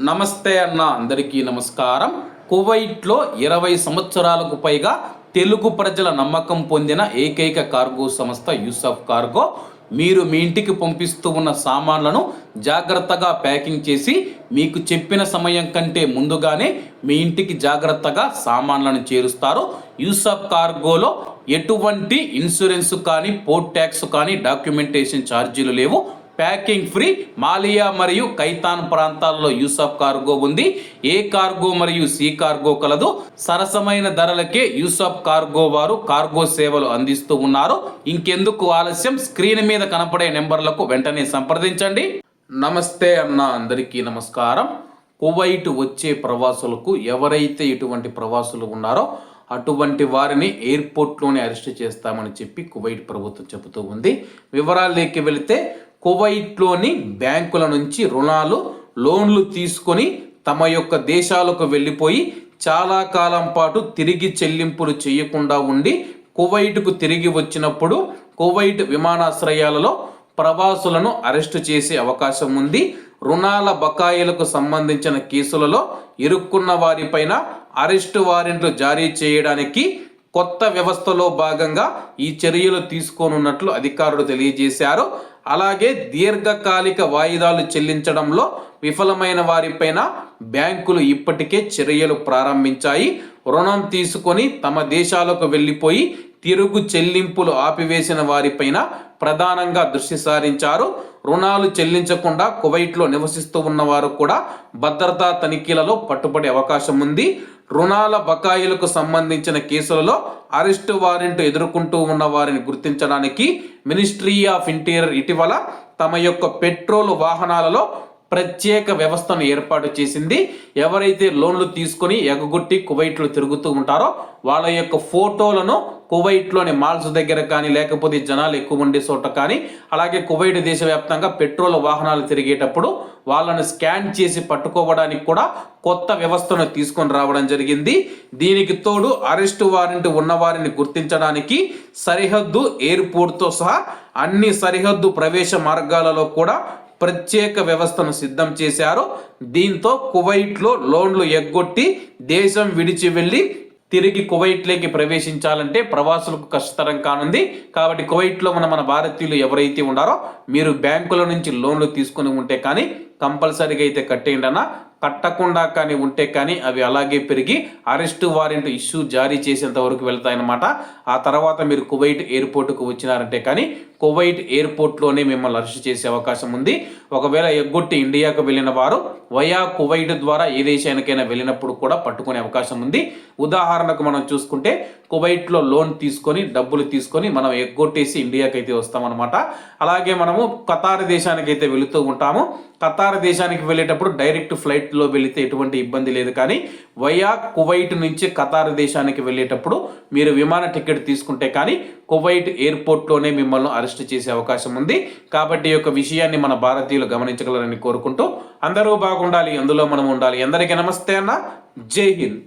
నమస్తే అన్న అందరికీ నమస్కారం. కువైట్లో ఇరవై సంవత్సరాలకు పైగా తెలుగు ప్రజల నమ్మకం పొందిన ఏకైక కార్గో సంస్థ యూసఫ్ కార్గో. మీరు మీ ఇంటికి పంపిస్తూ ఉన్న సామాన్లను జాగ్రత్తగా ప్యాకింగ్ చేసి మీకు చెప్పిన సమయం కంటే ముందుగానే మీ ఇంటికి జాగ్రత్తగా సామాన్లను చేరుస్తారు. యూసఫ్ కార్గోలో ఎటువంటి ఇన్సూరెన్స్ కానీ పోర్ట్ ట్యాక్స్ కానీ డాక్యుమెంటేషన్ ఛార్జీలు లేవు. ప్యాకింగ్ ఫ్రీ మాలియా మరియు కైతాన్ ప్రాంతాల్లో యూసఫ్ కార్గో ఉంది. ఏ కార్గో మరియు సి కార్గో కలదు. సరసమైన ధరలకే యూసఫ్ కార్గో వారు కార్గో సేవలు అందిస్తూ ఉన్నారు. ఇంకెందుకు ఆలస్యం? స్క్రీన్ మీద కనపడే నెంబర్లకు వెంటనే సంప్రదించండి. నమస్తే అన్న అందరికీ నమస్కారం. కువైట్ వచ్చే ప్రవాసులకు ఎవరైతే ఇటువంటి ప్రవాసులు ఉన్నారో అటువంటి వారిని ఎయిర్పోర్ట్లోనే అరెస్ట్ చేస్తామని చెప్పి కువైట్ ప్రభుత్వం చెబుతూ ఉంది. వివరాల్లోకి వెళితే కువైట్లోని బ్యాంకుల నుంచి రుణాలు లోన్లు తీసుకొని తమ యొక్క దేశాలకు వెళ్ళిపోయి చాలా కాలం పాటు తిరిగి చెల్లింపులు చేయకుండా ఉండి కువైట్కు తిరిగి వచ్చినప్పుడు కువైట్ విమానాశ్రయాలలో ప్రవాసులను అరెస్టు చేసే అవకాశం ఉంది. రుణాల బకాయిలకు సంబంధించిన కేసులలో ఇరుక్కున్న వారిపైన అరెస్టు వారెంట్లు జారీ చేయడానికి కొత్త వ్యవస్థలో భాగంగా ఈ చర్యలు తీసుకోనున్నట్లు అధికారులు తెలియజేశారు. అలాగే దీర్ఘకాలిక వాయిదాలు చెల్లించడంలో విఫలమైన వారిపైన బ్యాంకులు ఇప్పటికే చర్యలు ప్రారంభించాయి. రుణం తీసుకొని తమ దేశాలకు వెళ్ళిపోయి తిరుగు చెల్లింపులు ఆపివేసిన వారిపైన ప్రధానంగా దృష్టి సారించారు. రుణాలు చెల్లించకుండా కువైట్లో నివసిస్తూ ఉన్నవారు కూడా భద్రతా తనిఖీలలో పట్టుబడే అవకాశం ఉంది. రుణాల బకాయిలకు సంబంధించిన కేసులలో అరెస్టు వారెంట్ ఎదుర్కొంటూ ఉన్న వారిని గుర్తించడానికి మినిస్ట్రీ ఆఫ్ ఇంటీరియర్ ఇటీవల తమ యొక్క పెట్రోల్ వాహనాలలో ప్రత్యేక వ్యవస్థను ఏర్పాటు చేసింది. ఎవరైతే లోన్లు తీసుకొని ఎగగొట్టి కువైట్లో తిరుగుతూ ఉంటారో వాళ్ళ యొక్క ఫోటోలను కువైట్లోని మాల్స్ దగ్గర కానీ లేకపోతే జనాలు ఎక్కువ ఉండే చోట కానీ అలాగే కువైట్ దేశవ్యాప్తంగా పెట్రోల్ వాహనాలు తిరిగేటప్పుడు వాళ్ళను స్కాన్ చేసి పట్టుకోవడానికి కూడా కొత్త వ్యవస్థను తీసుకొని రావడం జరిగింది. దీనికి తోడు అరెస్టు వారెంట్ ఉన్నవారిని గుర్తించడానికి సరిహద్దు ఎయిర్పోర్ట్తో సహా అన్ని సరిహద్దు ప్రవేశ మార్గాలలో కూడా ప్రత్యేక వ్యవస్థను సిద్ధం చేశారు. దీంతో కువైట్లో లోన్లు ఎగ్గొట్టి దేశం విడిచి వెళ్ళి తిరిగి కువైట్లోకి ప్రవేశించాలంటే ప్రవాసులకు కష్టతరం కానుంది. కాబట్టి కువైట్లో మన మన భారతీయులు ఎవరైతే ఉన్నారో మీరు బ్యాంకుల నుంచి లోన్లు తీసుకుని ఉంటే కానీ కంపల్సరీగా అయితే కట్టేయండి అన్న. కట్టకుండా కానీ ఉంటే కానీ అవి అలాగే పెరిగి అరెస్టు వారెంట్ ఇష్యూ జారీ చేసేంత వరకు వెళ్తాయన్నమాట. ఆ తర్వాత మీరు కువైట్ ఎయిర్పోర్ట్కు వచ్చినారంటే కానీ కువైట్ ఎయిర్పోర్ట్లోనే మిమ్మల్ని అరెస్ట్ చేసే అవకాశం ఉంది. ఒకవేళ ఎగ్గొట్టి ఇండియాకు వెళ్ళిన వారు వయా కువైట్ ద్వారా ఏ దేశానికైనా వెళ్ళినప్పుడు కూడా పట్టుకునే అవకాశం ఉంది. ఉదాహరణకు మనం చూసుకుంటే కువైట్లో లోన్ తీసుకొని డబ్బులు తీసుకొని మనం ఎగ్గొట్టేసి ఇండియాకి అయితే వస్తామన్నమాట. అలాగే మనము కతార్ దేశానికి అయితే వెళుతూ ఉంటాము. కతార్ దేశానికి వెళ్ళేటప్పుడు డైరెక్ట్ ఫ్లైట్లో వెళితే ఎటువంటి ఇబ్బంది లేదు. కానీ వయా కువైట్ నుంచి కతార్ దేశానికి వెళ్ళేటప్పుడు మీరు విమాన టికెట్ తీసుకుంటే కానీ కువైట్ ఎయిర్పోర్ట్లోనే మిమ్మల్ని అరెస్ట్ చేసే అవకాశం ఉంది. కాబట్టి ఈ యొక్క విషయాన్ని మన భారతీయులు గమనించగలరని కోరుకుంటూ అందరూ బాగుండాలి అందులో మనం ఉండాలి. అందరికీ నమస్తే అన్న. జై హింద్.